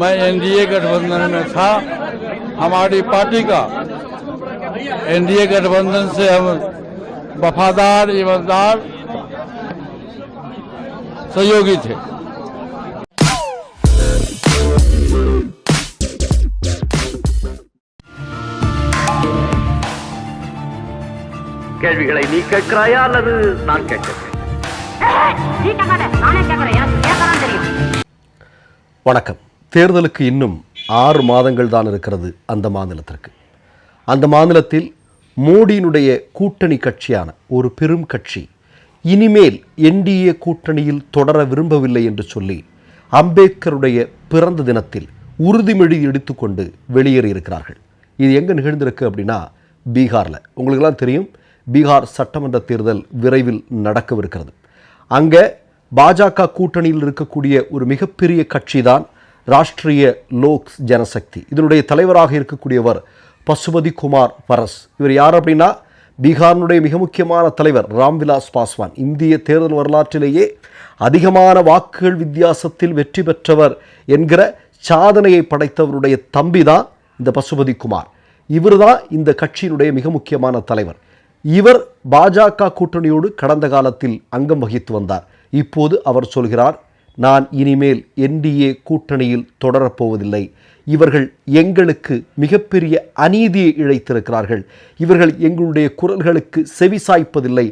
मैं एनडीए गठबंधन में था हमारी पार्टी का एनडीए गठबंधन से हम वफादार ईमानदार सहयोगी थे கேள்விகளை நீ கேட்கிறாயா அல்லது நான் கேட்கிறேன் நீ கேட்காத நானே கேட்கறேன் எனக்கு கேட்கலாம் தெரியும் வணக்கம். தேர்தலுக்கு இன்னும் ஆறு மாதங்கள் தான் இருக்கிறது அந்த மாநிலத்திற்கு. அந்த மாநிலத்தில் மோடியினுடைய கூட்டணி கட்சியான ஒரு பெரும் கட்சி இனிமேல் என்டிஏ கூட்டணியில் தொடர விரும்பவில்லை என்று சொல்லி அம்பேத்கருடைய பிறந்த தினத்தில் உறுதிமொழி எடுத்துக்கொண்டு வெளியேறியிருக்கிறார்கள் இது எங்கே நிகழ்ந்திருக்கு அப்படின்னா பீகாரில். உங்களுக்கெல்லாம் தெரியும் பீகார் சட்டமன்ற தேர்தல் விரைவில் நடக்கவிருக்கிறது. அங்கே பாஜக கூட்டணியில் இருக்கக்கூடிய ஒரு மிகப்பெரிய கட்சி தான் ராஷ்டிரிய லோக் ஜனசக்தி. இதனுடைய தலைவராக இருக்கக்கூடியவர் பசுபதி குமார் பரஸ் இவர் யார் அப்படின்னா பீகாரினுடைய மிக முக்கியமான தலைவர் ராம்விலாஸ் பாஸ்வான். இந்திய தேர்தல் வரலாற்றிலேயே அதிகமான வாக்குகள் வித்தியாசத்தில் வெற்றி பெற்றவர் என்கிற சாதனையை படைத்தவருடைய தம்பி தான் இந்த பசுபதி குமார். இவர் தான் இந்த கட்சியினுடைய மிக முக்கியமான தலைவர். இவர் பாஜக கூட்டணியோடு கடந்த காலத்தில் அங்கம் வகித்து வந்தார். இப்போது அவர் சொல்கிறார் நான் இனிமேல் என்டிஏ கூட்டணியில் தொடரப்போவதில்லை. இவர்கள் எங்களுக்கு மிகப்பெரிய அநீதியை இழைத்திருக்கிறார்கள். இவர்கள் எங்களுடைய குரல்களுக்கு செவிசாய்ப்பதில்லை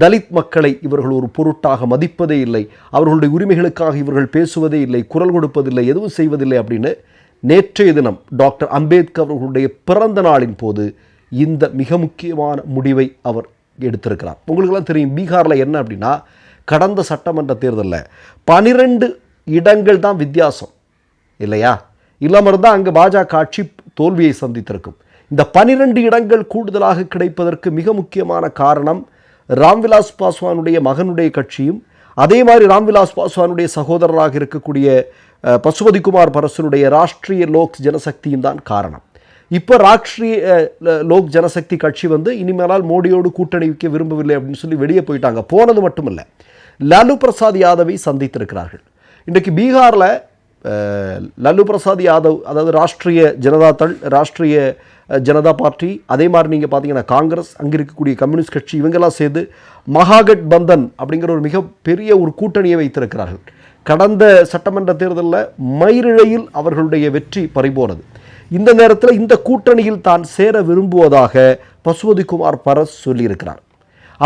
தலித் மக்களை இவர்கள் ஒரு பொருட்டாக மதிப்பதே இல்லை. அவர்களுடைய உரிமைகளுக்காக இவர்கள் பேசுவதே இல்லை. குரல் கொடுப்பதில்லை. எதுவும் செய்வதில்லை அப்படின்னு நேற்றைய தினம் டாக்டர் அம்பேத்கர் அவர்களுடைய பிறந்த நாளின் போது இந்த மிக முக்கியமான முடிவை அவர் எடுத்திருக்கிறார். உங்களுக்கெல்லாம் தெரியும் பீகாரில் என்ன அப்படின்னா கடந்த சட்டமன்ற தேர்தலில் பனிரெண்டு இடங்கள் தான் வித்தியாசம். இல்லையா? இல்லாமல் இருந்தால் அங்கே பாஜக ஆட்சி தோல்வியை சந்தித்திருக்கும். இந்த பனிரெண்டு இடங்கள் கூடுதலாக கிடைப்பதற்கு மிக முக்கியமான காரணம் ராம்விலாஸ் பாஸ்வானுடைய மகனுடைய கட்சியும் அதே மாதிரி ராம்விலாஸ் பாஸ்வானுடைய சகோதரராக இருக்கக்கூடிய அஹ், பசுபதிகுமார் பரசனுடைய ராஷ்ட்ரிய லோக் ஜனசக்தியும் தான் காரணம். இப்போ ராஷ்டிரிய லோக் ஜனசக்தி கட்சி வந்து இனிமேலால் மோடியோடு கூட்டணி வைக்க விரும்பவில்லை அப்படின்னு சொல்லி வெளியே போயிட்டாங்க. போனது மட்டுமல்ல. லாலு பிரசாத் யாதவை சந்தித்திருக்கிறார்கள். இன்றைக்கு பீகாரில் லல்லு பிரசாத் யாதவ் அதாவது ராஷ்ட்ரிய ஜனதா தள் ராஷ்ட்ரிய ஜனதா பார்ட்டி அதே மாதிரி நீங்கள் பார்த்தீங்கன்னா காங்கிரஸ் அங்கே இருக்கக்கூடிய கம்யூனிஸ்ட் கட்சி இவங்கெல்லாம் சேர்ந்து மகாகட் பந்தன் அப்படிங்கிற ஒரு மிகப்பெரிய ஒரு கூட்டணியை வைத்திருக்கிறார்கள். கடந்த சட்டமன்ற தேர்தலில் மயிரிழையில் அவர்களுடைய வெற்றி பறிபோனது. இந்த நேரத்தில் இந்த கூட்டணியில் தான் சேர விரும்புவதாக பசுபதிகுமார் பரஸ் சொல்லியிருக்கிறார்.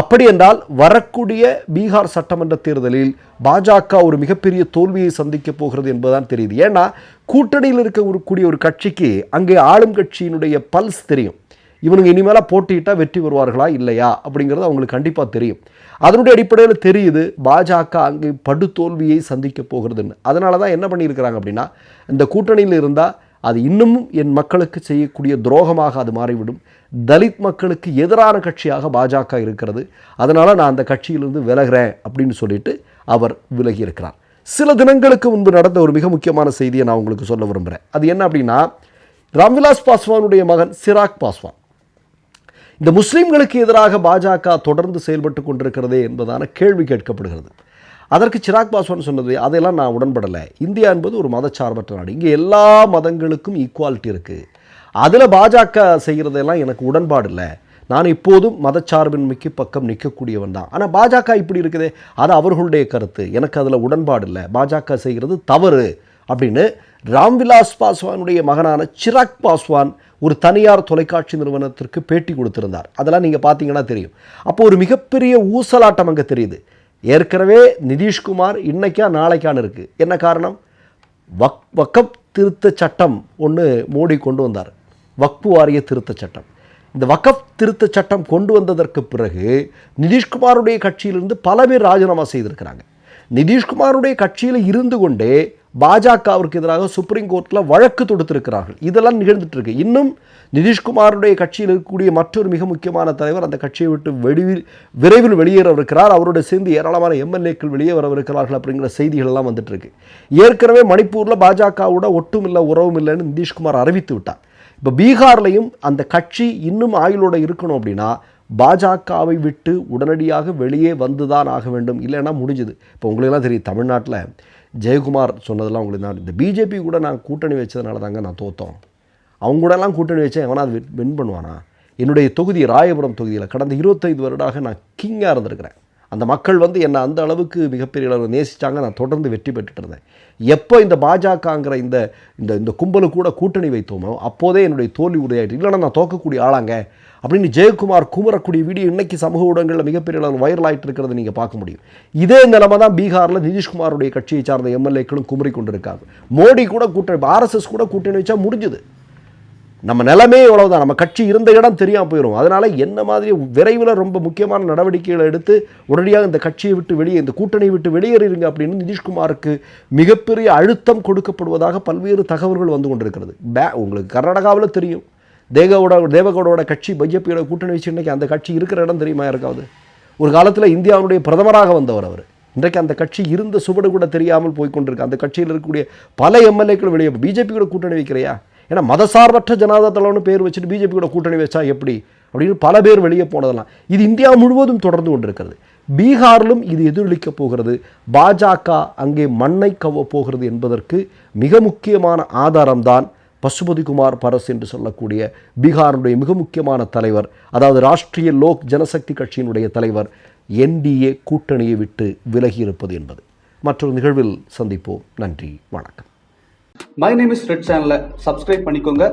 அப்படி என்றால் வரக்கூடிய பீகார் சட்டமன்ற தேர்தலில் பாஜக ஒரு மிகப்பெரிய தோல்வியை சந்திக்க போகிறது என்பதுதான் தெரியுது. ஏன்னா கூட்டணியில் இருக்கக்கூடிய ஒரு கட்சிக்கு அங்கே ஆளும் கட்சியினுடைய பல்ஸ் தெரியும். இவனுங்க இனிமேலாக போட்டியிட்டால் வெற்றி வருவார்களா இல்லையா அப்படிங்கிறது அவங்களுக்கு கண்டிப்பாக தெரியும். அதனுடைய அடிப்படையில் தெரியுது பாஜக அங்கே படு தோல்வியை சந்திக்க போகிறதுன்னு. அதனால தான் என்ன பண்ணியிருக்கிறாங்க அப்படின்னா இந்த கூட்டணியில் இருந்தால் அது இன்னமும் என் மக்களுக்கு செய்யக்கூடிய துரோகமாக அது மாறிவிடும். தலித் மக்களுக்கு எதிரான கட்சியாக பாஜக இருக்கிறது. அதனால் நான் அந்த கட்சியிலிருந்து விலகிறேன் அப்படின்னு சொல்லிட்டு அவர் விலகி இருக்கிறார் சில தினங்களுக்கு முன்பு நடந்த ஒரு மிக முக்கியமான செய்தியை நான் உங்களுக்கு சொல்ல விரும்புகிறேன் அது என்ன அப்படின்னா ராம்விலாஸ் பாஸ்வானுடைய மகன் சிராக் பாஸ்வான். இந்த முஸ்லீம்களுக்கு எதிராக பாஜக தொடர்ந்து செயல்பட்டு கொண்டிருக்கிறதே என்பதான கேள்வி கேட்கப்படுகிறது. அதற்கு சிராக் பாஸ்வான் சொன்னது அதையெல்லாம் நான் உடன்படலை. இந்தியா என்பது ஒரு மதச்சார்பற்ற நாடு. இங்கே எல்லா மதங்களுக்கும் ஈக்குவாலிட்டி இருக்குது அதில் பாஜக செய்கிறதெல்லாம் எனக்கு உடன்பாடு இல்லை. நான் இப்போதும் மதச்சார்பின்மைக்கு பக்கம் நிற்கக்கூடியவன் தான். ஆனால் பாஜக இப்படி இருக்குதே? அது அவர்களுடைய கருத்து. எனக்கு அதில் உடன்பாடு இல்லை. பாஜக செய்கிறது தவறு அப்படின்னு ராம்விலாஸ் பாஸ்வானுடைய மகனான சிராக் பாஸ்வான் ஒரு தனியார் தொலைக்காட்சி நிறுவனத்திற்கு பேட்டி கொடுத்திருந்தார். அதெல்லாம் நீங்கள் பார்த்தீங்கன்னா தெரியும். அப்போ ஒரு மிகப்பெரிய ஊசலாட்டம் அங்கே தெரியுது. ஏற்கனவே நிதிஷ்குமார் இன்றைக்கா நாளைக்கான்னு இருக்குது என்ன காரணம்? வக் வக்கப் திருத்த சட்டம் ஒன்று மோடி கொண்டு வந்தார். வக்பு வாரிய திருத்த சட்டம். இந்த வக்கப் திருத்த சட்டம் கொண்டு வந்ததற்கு பிறகு நிதிஷ்குமாருடைய கட்சியிலிருந்து பல பேர் ராஜினாமா செய்திருக்கிறாங்க. நிதிஷ்குமாருடைய கட்சியில் இருந்து கொண்டே பாஜகவிற்கு எதிராக சுப்ரீம் கோர்ட்டில் வழக்கு தொடுத்திருக்கிறார்கள். இதெல்லாம் நிகழ்ந்துட்டு இருக்கு இன்னும் நிதிஷ்குமாருடைய கட்சியில் இருக்கக்கூடிய மற்றொரு மிக முக்கியமான தலைவர் அந்த கட்சியை விட்டு வெளியில் விரைவில் வெளியேறவிருக்கிறார். அவரோட சேர்ந்து ஏராளமான எம்எல்ஏக்கள் வெளியே வரவிருக்கிறார்கள் அப்படிங்கிற செய்திகள் எல்லாம் வந்துட்டு இருக்கு ஏற்கனவே மணிப்பூரில் பாஜகவோட ஒட்டும் இல்லை உறவும் இல்லைன்னு நிதிஷ்குமார் அறிவித்து விட்டார். இப்போ பீகார்லையும் அந்த கட்சி இன்னும் ஆயுளோட இருக்கணும் அப்படின்னா பாஜகவை விட்டு உடனடியாக வெளியே வந்துதான் ஆக வேண்டும். இல்லைன்னா முடிஞ்சுது. இப்போ உங்களுக்கெல்லாம் தெரியும் தமிழ்நாட்டில் ஜெயக்குமார் சொன்னதெல்லாம் உங்களுக்கு தான் இந்த பிஜேபி கூட நான் கூட்டணி வச்சதுனால தாங்க நான் தோத்தோம். அவங்க கூடலாம் கூட்டணி வச்சேன் எவனாவது வின் பண்ணுவானா? என்னுடைய தொகுதி ராயபுரம் தொகுதியில் கடந்த இருபத்தைந்து வருடாக நான் கிங்காக இருந்திருக்கிறேன். அந்த மக்கள் வந்து என்னை அந்த அளவுக்கு மிகப்பெரிய அளவு நேசித்தாங்க நான் தொடர்ந்து வெற்றி பெற்றுட்டு இருந்தேன். எப்போ இந்த பாஜகங்கிற இந்த இந்த இந்த கும்பலு கூட கூட்டணி வைத்தோமோ அப்போதே என்னுடைய தோல்வி உரையாயிட்டு இல்லைன்னா நான் தோக்கக்கூடிய ஆளாங்க. அப்படின்னு ஜெயக்குமார் குமரக்கூடிய வீடியோ இன்னைக்கு சமூக ஊடகங்களில் மிகப்பெரிய அளவில் வைரல் ஆகிட்டு இருக்கிறத நீங்கள் பார்க்க முடியும். இதே நிலைமை தான் பீகாரில் நிதிஷ்குமாருடைய கட்சியை சார்ந்த எம்எல்ஏக்களும் குமரி கொண்டிருக்காங்க. மோடி கூட கூட்டணி ஆர்எஸ்எஸ் கூட கூட்டணி வச்சா முடிஞ்சுது. நம்ம நிலமே இவ்வளவுதான். நம்ம கட்சி இருந்த இடம் தெரியாமல் போயிடும் அதனால என்ன மாதிரி விரைவில் ரொம்ப முக்கியமான நடவடிக்கைகளை எடுத்து உடனடியாக இந்த கட்சியை விட்டு வெளியே இந்த கூட்டணியை விட்டு வெளியேறிடுங்க அப்படின்னு நிதிஷ்குமாருக்கு மிகப்பெரிய அழுத்தம் கொடுக்கப்படுவதாக பல்வேறு தகவல்கள் வந்து கொண்டிருக்கிறது. பே உங்களுக்கு கர்நாடகாவில் தெரியும். தேகவோட தேவகோடோட கட்சி பிஜேபியோட கூட்டணி வச்சு இன்னைக்கு அந்த கட்சி இருக்கிற இடம் தெரியுமா இருக்காது ஒரு காலத்தில் இந்தியாவுடைய பிரதமராக வந்தவர் அவர். இன்றைக்கு அந்த கட்சி இருந்த சுவடு கூட தெரியாமல் போய்கொண்டிருக்கு அந்த கட்சியில் இருக்கக்கூடிய பல எம்எல்ஏக்கள் வெளியே பிஜேபியோட கூட்டணி வைக்கிறையா? ஏன்னா மதசார்பற்ற ஜனதா தளம்னு பேர் வச்சுட்டு பிஜேபியோட கூட்டணி வச்சா எப்படி? அப்படின்னு பல பேர் வெளியே போனதெல்லாம். இது இந்தியா முழுவதும் தொடர்ந்து கொண்டிருக்கிறது. பீகாரிலும் இது எதிரொலிக்கப் போகிறது. பாஜக அங்கே மண்ணை கவ்வ போகிறது என்பதற்கு மிக முக்கியமான ஆதாரம்தான் பசுபதிகுமார் பரஸ் என்று சொல்லக்கூடிய பீகாருடைய மிக முக்கியமான தலைவர் அதாவது ராஷ்ட்ரிய லோக் ஜனசக்தி கட்சியினுடைய தலைவர் என்டிஏ கூட்டணியை விட்டு விலகி இருப்பது என்பது. மற்றொரு நிகழ்வில் சந்திப்போம். நன்றி வணக்கம். மை நேம் இஸ் ரெட் சேனலை சப்ஸ்கிரைப் பண்ணிக்கோங்க.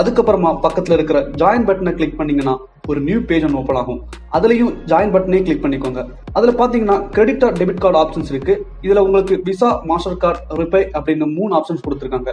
அதுக்கப்புறமா பக்கத்தில் இருக்கிற ஜாயின் பட்டனை கிளிக் பண்ணீங்கன்னா ஒரு நியூ பேஜ் ஒன்று ஓப்பன் ஆகும். அதுலேயும் ஜாயின் பட்டனே கிளிக் பண்ணிக்கோங்க. அதில் பார்த்தீங்கன்னா credit or debit card options இருக்கு. இதில் உங்களுக்கு விசா மாஸ்டர் கார்டு ரிப்பே அப்படின்னு மூணு ஆப்ஷன்ஸ் கொடுத்துருக்காங்க.